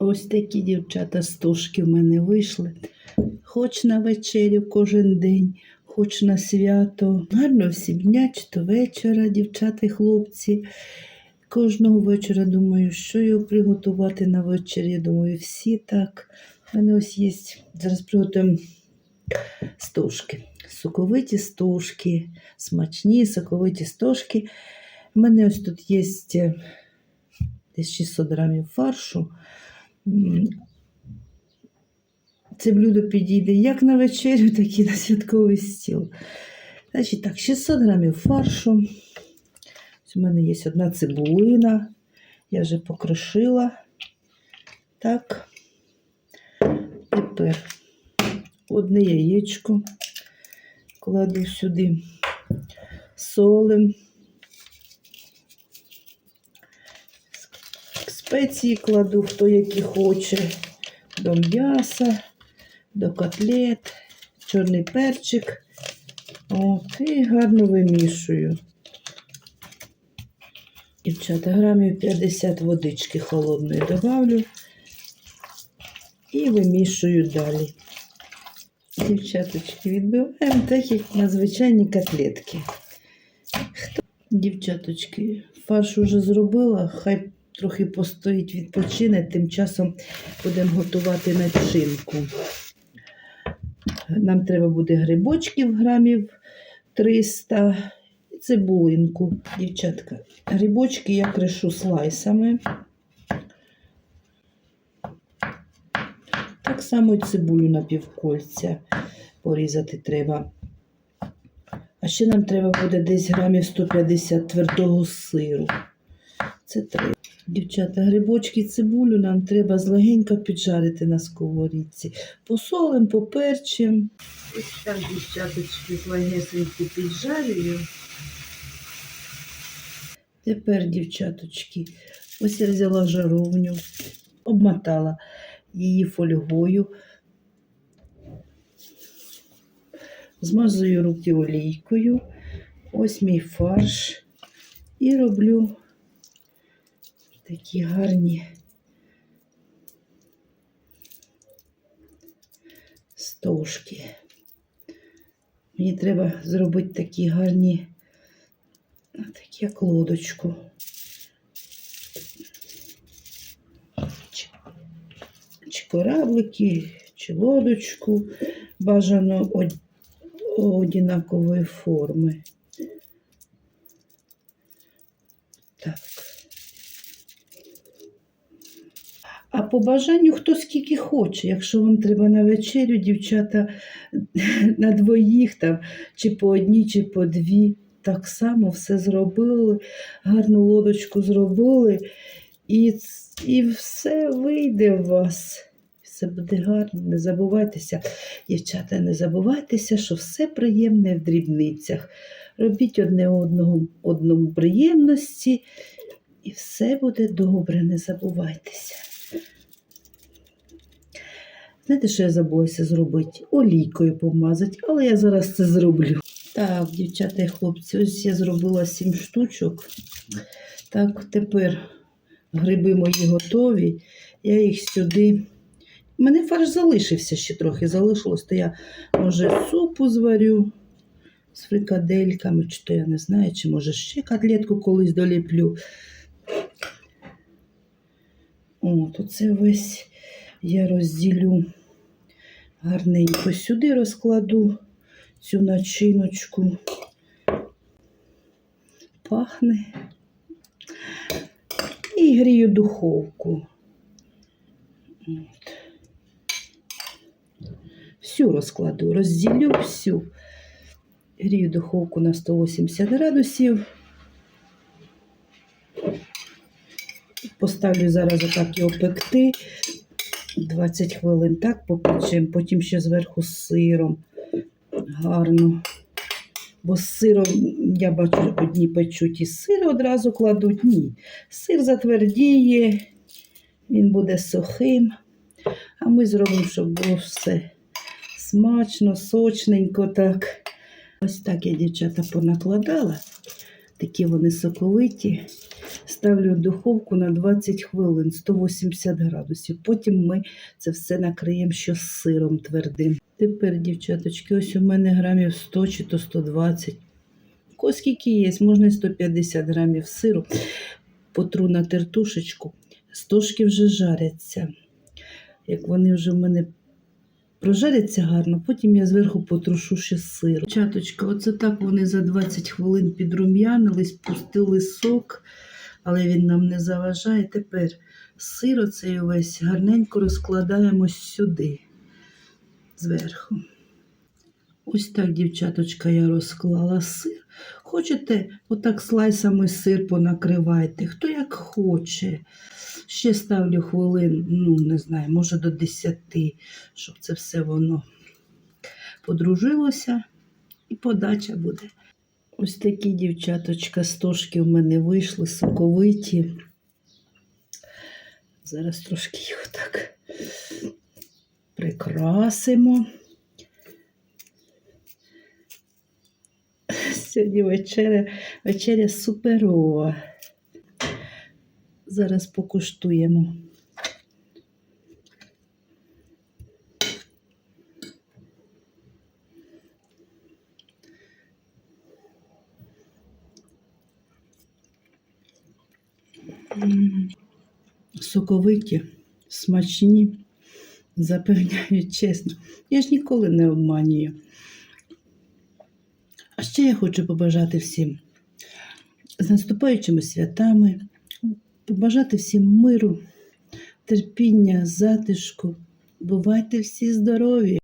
Ось такі дівчата стужки в мене вийшли. Хоч на вечерю кожен день, хоч на свято. Гарно всім дня чи то вечора, дівчата і хлопці. Кожного вечора думаю, що його приготувати на вечір. Я думаю, всі так. У мене ось є. Зараз приготуємо стужки. Соковиті стужки, смачні, соковиті стужки. У мене ось тут є е, десь 600 грамів фаршу. Це блюдо підійде як на вечерю, так і на святковий стіл. Значить так, 600 грамів фаршу. У мене є одна цибулина. Я вже покрошила. Так. Тепер одне яєчко кладу сюди, солим. Спеції кладу, хто які хоче, до м'яса, до котлет, чорний перчик. От, і гарно вимішую. Дівчата, грамів 50 водички холодної добавлю і вимішую далі. Дівчаточки, відбиваємо так, як на звичайні котлетки. Дівчаточки, фарш уже зробила, хай трохи постоїть, відпочине, тим часом будемо готувати начинку. Нам треба буде грибочків грамів 300 і цибулинку. Дівчатка, грибочки я кришу слайсами. Так само і цибулю на півкольця порізати треба. А ще нам треба буде десь грамів 150 твердого сиру. Це треба. Дівчата, грибочки, цибулю нам треба злегенько піджарити на сковорідці. Посолим, поперчим. Ось так, дівчаточки, злегесенько піджарюю. Тепер, дівчаточки, ось я взяла жаровню, обмотала її фольгою, змазую руки олійкою. Ось мій фарш. І роблю такі гарні стовшки. Мені треба зробити такі гарні, такі як лодочку. Чи, кораблики, чи лодочку бажано од- однакової форми. Так. А по бажанню хто скільки хоче. Якщо вам треба на вечерю, дівчата на двоїх там, чи по одній, чи по дві, так само все зробили, гарну лодочку зробили, і, і все вийде у вас. Все буде гарно. Не забувайтеся, дівчата, не забувайтеся, що все приємне в дрібницях. Робіть одне одному, одному приємності, і все буде добре, не забувайтеся. Знаєте, що я забулася зробити? Олійкою помазати, але я зараз це зроблю. Так, дівчата і хлопці, ось я зробила сім штучок. Так, тепер гриби мої готові. Я їх сюди. У мене фарш залишився ще трохи, залишилось, то я, може, супу зварю з фрикадельками, чи то я не знаю, чи може ще котлетку колись доліплю. От, оце весь я розділю гарненько сюди розкладу цю начиночку. Пахне. І грію духовку. От. Всю розкладу, розділю всю. Грію духовку на 180 градусів. Поставлю зараз отак його пекти. 20 хвилин так попечемо, потім ще зверху з сиром. Гарно. Бо з сиром, я бачу, одні печуть і сир одразу кладуть. Ні. Сир затвердіє, він буде сухим. А ми зробимо, щоб було все смачно, сочненько так. Ось так я, дівчата, понакладала. Такі вони соковиті. ставлю в духовку на 20 хвилин, 180 градусів. Потім ми це все накриємо ще з сиром твердим. Тепер, дівчаточки, ось у мене грамів 100 чи то 120. Ко скільки є, можна і 150 грамів сиру. Потру на тертушечку. Стошки вже жаряться. Як вони вже в мене прожаряться гарно, потім я зверху потрушу ще сир. Чаточка, оце так вони за 20 хвилин підрум'янились, пустили сок, але він нам не заважає. Тепер сир оцей увесь гарненько розкладаємо сюди, зверху. Ось так, дівчаточка, я розклала сир. Хочете, отак слайсами сир понакривайте, хто як хоче. Ще ставлю хвилин, ну не знаю, може до 10, щоб це все воно подружилося і подача буде. Ось такі дівчаточка стошки в мене вийшли, соковиті. Зараз трошки їх так прикрасимо. Сьогодні вечеря, вечеря суперова. Зараз покуштуємо. Соковиті, смачні, запевняю чесно. Я ж ніколи не обманюю. А ще я хочу побажати всім з наступаючими святами, побажати всім миру, терпіння, затишку. Бувайте всі здорові!